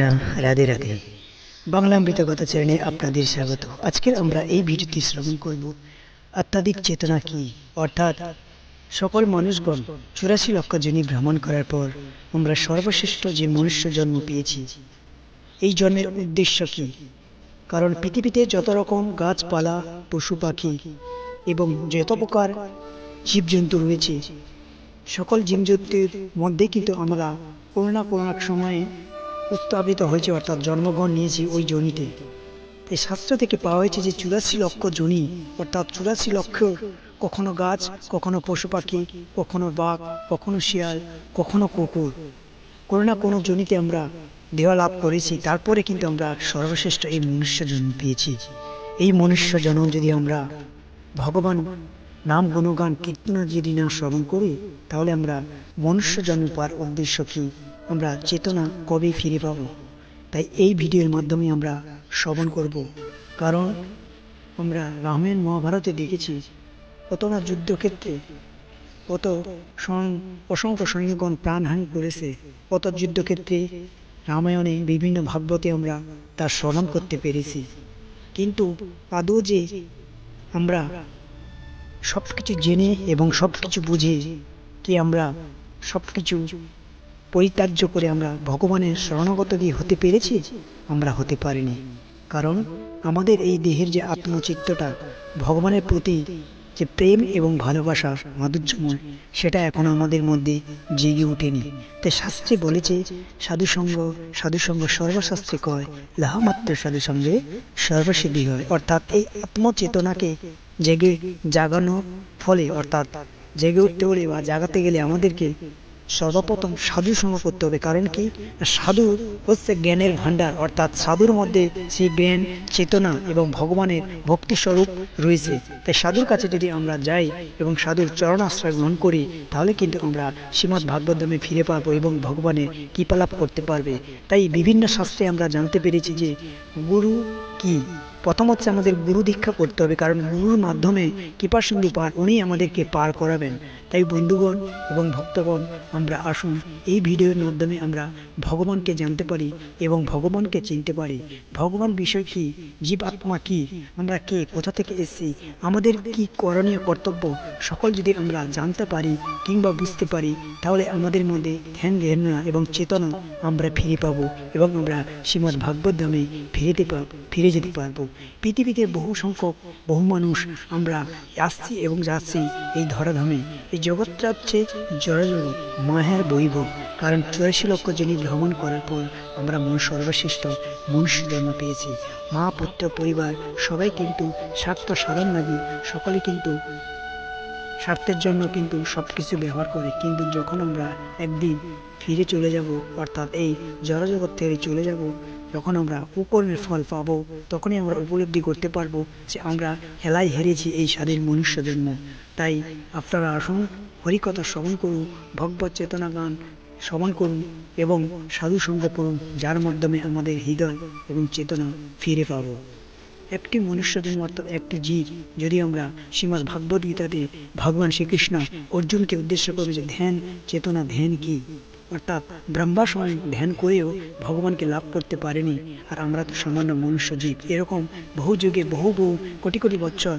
না, রাধে রাধে। বাংলা অমৃতকথা চ্যানেলে আপনাদের স্বাগত। আজকের আমরা এই ভিডিওটি শ্রবণ করব। আত্মাধিক চেতনা কি? অর্থাৎ সকল মানুষগণ চুরাশি লক্ষ জনি ভ্রমণ করার পর আমরা সর্বশ্রেষ্ঠ যে মনুষ্য জন্ম পেয়েছি, এই জন্মের উদ্দেশ্য কি? কারণ পৃথিবীতে যত রকম গাছপালা, পশু পাখি এবং যত প্রকার জীবজন্তু রয়েছে, সকল জীবজন্তুর মধ্যে কিন্তু আমরা কোনো না কোনো এক সময়ে উত্থাপিত হয়েছে, অর্থাৎ জন্মগ্রহণ নিয়েছি ওই জনিতে। এই শাস্ত্র থেকে পাওয়া হয়েছে যে চুরাশি লক্ষ জনি, অর্থাৎ চুরাশি লক্ষ কখনো গাছ, কখনো পশু পাখি, কখনো বাঘ, কখনো শিয়াল, কখনো কুকুর। কোনো না কোনো জনিতে আমরা দেহ লাভ করেছি, তারপরে কিন্তু আমরা সর্বশ্রেষ্ঠ এই মনুষ্য জন্ম পেয়েছি। এই মনুষ্য জন্ম যদি আমরা ভগবান নাম গুণগান কীর্তন যদি না শ্রবণ করি, তাহলে আমরা মনুষ্য জন্ম পাওয়ার উদ্দেশ্য কি? আমরা চেতনা কবে ফিরে পাব? তাই এই ভিডিওর মাধ্যমে আমরা শ্রবণ করব। কারণ আমরা রামায়ণ মহাভারতে দেখেছি, কত না যুদ্ধক্ষেত্রে কত অসংখ্য সৈনিকগণ প্রাণহানি করেছে, কত যুদ্ধক্ষেত্রে রামায়ণে বিভিন্ন ভাগবতে আমরা তার স্মরণ করতে পেরেছি। কিন্তু আদৌ যে আমরা সব কিছু জেনে এবং সব কিছু বুঝে কি আমরা সব কিছু পরিত্যাজ্য করে আমরা ভগবানের শরণাগত দিয়ে হতে পেরেছি, আমরা হতে পারিনি। কারণ আমাদের এই দেহের যে আত্মচিত্তটা, ভগবানের প্রতি যে প্রেম এবং ভালোবাসা, মাধুর্যময়, সেটা এখনও আমাদের মধ্যে জেগে ওঠেনি। তাই শাস্ত্রে বলেছে, সাধুসঙ্গ সাধুসঙ্গ সর্বশাস্ত্রে কয়, লাহামাত্র সাধুসঙ্গে সর্বসিদ্ধি হয়। অর্থাৎ এই আত্মচেতনাকে জেগে জাগানো ফলে, অর্থাৎ জেগে উঠতে হলে বা জাগাতে গেলে আমাদেরকে সর্বপ্রথম সাধু সঙ্গ করতে হবে। কারণ কি? সাধু হচ্ছে জ্ঞানের ভান্ডার অর্থাৎ সাধুর মধ্যে সেই জ্ঞান, চেতনা এবং ভগবানের ভক্তি স্বরূপ রয়েছে। তাই সাধুর কাছে যদি আমরা যাই এবং সাধুর চরণ আশ্রয় গ্রহণ করি, তাহলে কিন্তু আমরা শ্রীমৎ ভাগবতমে ফিরে পাবো এবং ভগবানের কৃপালাভ করতে পারবে। তাই বিভিন্ন শাস্ত্রে আমরা জানতে পেরেছি যে গুরু কি? প্রথম হচ্ছে আমাদের গুরু দীক্ষা করতে হবে। কারণ গুরুর মাধ্যমে কৃপা সিন্ধু পার উনি আমাদেরকে পার করাবেন। তাই বন্ধুগণ এবং ভক্তগণ, আমরা আসুন এই ভিডিওর মাধ্যমে আমরা ভগবানকে জানতে পারি এবং ভগবানকে চিনতে পারি। ভগবান বিষয় কি? জীব আত্মা কি? আমরা কে? কোথা থেকে এসেছি? আমাদের কি করণীয় কর্তব্য? সকল যদি আমরা জানতে পারি কিংবা বুঝতে পারি, তাহলে আমাদের মধ্যে ধ্যান, ধারণা এবং চেতনা আমরা ফিরে পাবো এবং আমরা শ্রীমৎ ভাগবত ধামে ফিরেতে ফিরে যেতে পারব। পৃথিবীতে বহু সংখ্যক, বহু মানুষ আমরা আসছি এবং যাচ্ছি এই ধরাধামে। এই জগৎটা হচ্ছে জরাজরি, মায়ার বৈভব। কারণ চুরাশি লক্ষ জনী ভ্রমণ করার পর আমরা মন সর্বশ্রেষ্ঠ, মনুষ্য জন্ম পেয়েছি। মা, পুত্র, পরিবার, সবাই কিন্তু স্বার্থ সাধন লাগে, সকলে কিন্তু স্বার্থের জন্য কিন্তু সব কিছু ব্যবহার করে, কিন্তু যখন আমরা একদিন ফিরে চলে যাব, অর্থাৎ এই জড়জগৎ থেকে চলে যাব, যখন আমরা উপরের ফল পাবো, তখনই আমরা উপলব্ধি করতে পারব যে আমরা হেলায় হেরেছি এই স্বাধীন মনুষ্য জন্ম তাই আপনারা আসুন, হরিকথা শ্রবণ করুন, ভগবত চেতনা গান শ্রবণ করুন এবং সাধু সঙ্গ করুন যার মাধ্যমে আমাদের হৃদয় এবং চেতনা ফিরে পাবো। একটি মনুষ্য মাত্র একটি জীব। যদি আমরা শ্রীমদ ভাগবত গীতাতে ভগবান শ্রীকৃষ্ণ অর্জুনকে উদ্দেশ্য করবে যে ধ্যান, চেতনা, ধ্যান কি? অর্থাৎ ব্রহ্মা সময় ধ্যান করেও ভগবানকে লাভ করতে পারেনি। আর আমরা তো সামান্য মনুষ্য জীব। এরকম বহু যুগে বহু বহু কোটি কোটি বছর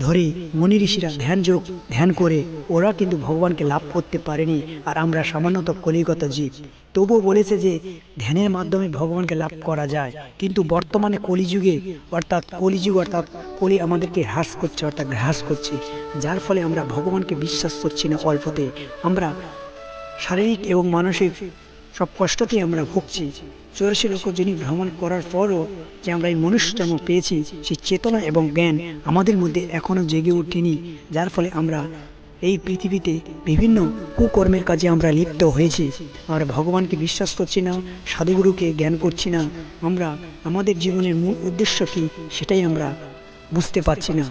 ধরে মনি ঋষিরা ধ্যান যোগ ধ্যান করে, ওরা কিন্তু ভগবানকে লাভ করতে পারেনি। আর আমরা সামান্যত কলিগত জীব। তবুও বলেছে যে, ধ্যানের মাধ্যমে ভগবানকে লাভ করা যায়। কিন্তু বর্তমানে কলিযুগে, অর্থাৎ কলিযুগ, অর্থাৎ কলি আমাদেরকে হ্রাস করছে, অর্থাৎ গ্রাস করছে। যার ফলে আমরা ভগবানকে বিশ্বাস করছি না অল্পতে। আমরা শারীরিক এবং মানসিক সব কষ্টতেই আমরা ভুগছি। চৌরাশি লক্ষ যিনি ভ্রমণ করার পরও যে আমরা এই মনুষ্য জন্ম পেয়েছি, সেই চেতনা এবং জ্ঞান আমাদের মধ্যে এখনও জেগে ওঠেনি, যার ফলে আমরা এই পৃথিবীতে বিভিন্ন কুকর্মের কাজে আমরা লিপ্ত হয়েছি। আমরা ভগবানকে বিশ্বাস করছি না, সাধুগুরুকে জ্ঞান করছি না, আমরা আমাদের জীবনের মূল উদ্দেশ্য কী সেটাই আমরা বুঝতে পারছি না।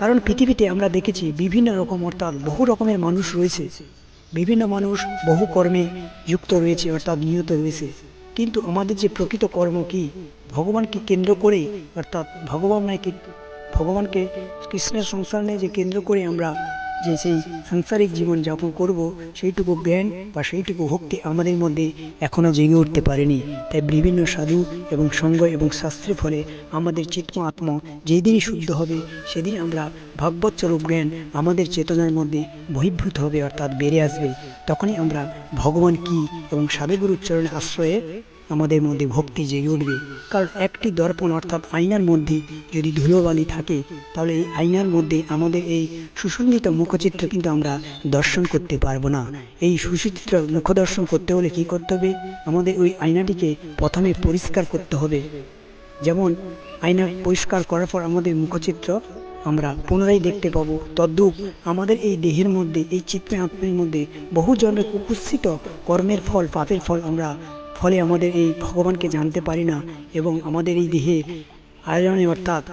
কারণ পৃথিবীতে আমরা দেখেছি বিভিন্ন রকম, অর্থাৎ বহু রকমের মানুষ রয়েছে। বিভিন্ন মানুষ বহু কর্মে যুক্ত রয়েছে, অর্থাৎ নিহত রয়েছে কিন্তু আমাদের যে প্রকৃত কর্ম কি? ভগবানকে কেন্দ্র করে অর্থাৎ ভগবানকে ভগবানকে কৃষ্ণের সংসার নিয়ে যে কেন্দ্র করে আমরা যে সেই সাংসারিক জীবন যাপন করব, সেইটুকু জ্ঞান বা সেইটুকু ভক্তি আমাদের মধ্যে এখনও জেগে উঠতে পারেনি। তাই বিভিন্ন সাধু এবং সঙ্গ এবং শাস্ত্রের ফলে আমাদের চিত্ত আত্মা যেদিনই শুদ্ধ হবে সেদিন আমরা ভাগবত স্বরূপ জ্ঞান আমাদের চেতনার মধ্যে বহির্ভূত হবে, অর্থাৎ বেড়ে আসবে। তখনই আমরা ভগবান কি এবং সাধুগুরুর চরণে আশ্রয়ে আমাদের মধ্যে ভক্তি জেগে উঠবে। কারণ একটি দর্পণ অর্থাৎ আয়নার মধ্যে যদি ধুলোবালি থাকে, তাহলে এই আয়নার মধ্যে আমাদের এই সুসজ্জিত মুখচিত্র কিন্তু আমরা দর্শন করতে পারব না। এই সুসজ্জিত মুখ দর্শন করতে হলে কি করতে হবে? আমাদের ওই আয়নাটিকে প্রথমে পরিষ্কার করতে হবে। যেমন আয়না পরিষ্কার করার পর আমাদের মুখচিত্র আমরা পুনরায় দেখতে পাবো। তদ্রূপ আমাদের এই দেহের মধ্যে, এই চিত্রে আত্মের মধ্যে বহু জন্মের কুকুৎসিত কর্মের ফল, পাপের ফল আমরা ফলে আমাদের এই ভগবানকে জানতে পারি না এবং আমাদের এই দেহে আয়োজনে অর্থাৎ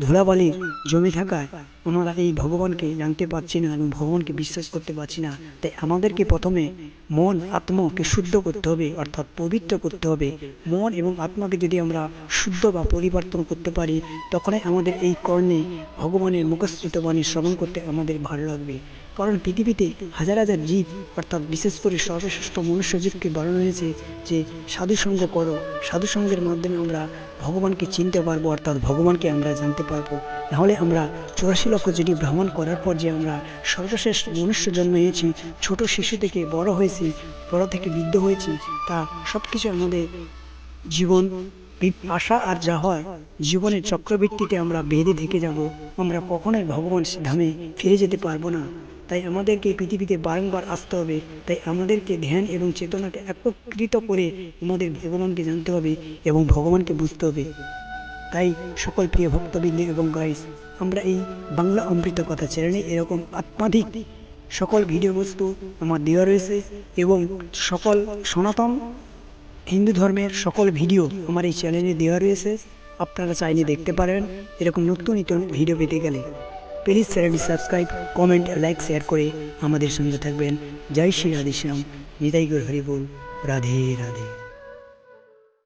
ধুলাবালি জমে থাকায় ওনারা এই ভগবানকে জানতে পারছি না এবং ভগবানকে বিশ্বাস করতে পারছি না। তাই আমাদেরকে প্রথমে মন, আত্মাকে শুদ্ধ করতে হবে, অর্থাৎ পবিত্র করতে হবে। মন এবং আত্মাকে যদি আমরা শুদ্ধ বা পরিবর্তন করতে পারি, তখনই আমাদের এই কর্ণে ভগবানের মুখস্থিত বাণী শ্রবণ করতে আমাদের ভালো লাগবে। কারণ পৃথিবীতে হাজার হাজার জীব, অর্থাৎ বিশেষ করে সর্বশ্রেষ্ঠ মনুষ্য জীবকে বাড়ানো হয়েছে যে সাধুসঙ্গ করো। সাধুসঙ্গের মাধ্যমে আমরা ভগবানকে চিনতে পারব, অর্থাৎ ভগবানকে আমরা জানতে পারব। নাহলে আমরা চৌরাশি লক্ষ যদি ভ্রমণ করার পর যে আমরা সর্বশেষ মনুষ্য জন্ম হয়েছি, ছোট শিশু থেকে বড় হয়েছি, বড় থেকে বৃদ্ধ হয়েছি, তা সব কিছু আমাদের জীবন, আশা আর যা হয়, জীবনের চক্রবৃত্তিতে আমরা বেঁধে থেকে যাব। আমরা কখনোই ভগবান ধামে ফিরে যেতে পারব না। তাই আমাদেরকে পৃথিবীতে বারংবার আসতে হবে। তাই আমাদেরকে ধ্যান এবং চেতনাকে একত্রিত করে আমাদের ভগবানকে জানতে হবে এবং ভগবানকে বুঝতে হবে। তাই সকল প্রিয় ভক্তবৃন্দ এবং গাইস আমরা এই বাংলা অমৃত কথা চ্যানেলে এরকম আত্মাধিক সকল ভিডিও বস্তু আমার দেওয়া রয়েছে এবং সকল সনাতন হিন্দু ধর্মের সকল ভিডিও আমার এই চ্যানেলে দেওয়া রয়েছে। আপনারা চাইলে দেখতে পারেন। এরকম নতুন নতুন ভিডিও পেতে গেলে। প্লিজ চ্যানেলটি সাবস্ক্রাইব কমেন্ট লাইক শেয়ার করে আমাদের সঙ্গে থাকবেন। জয় শ্রী রাধে শ্যাম। নিতাই গুরু হরিবুল রাধে রাধে।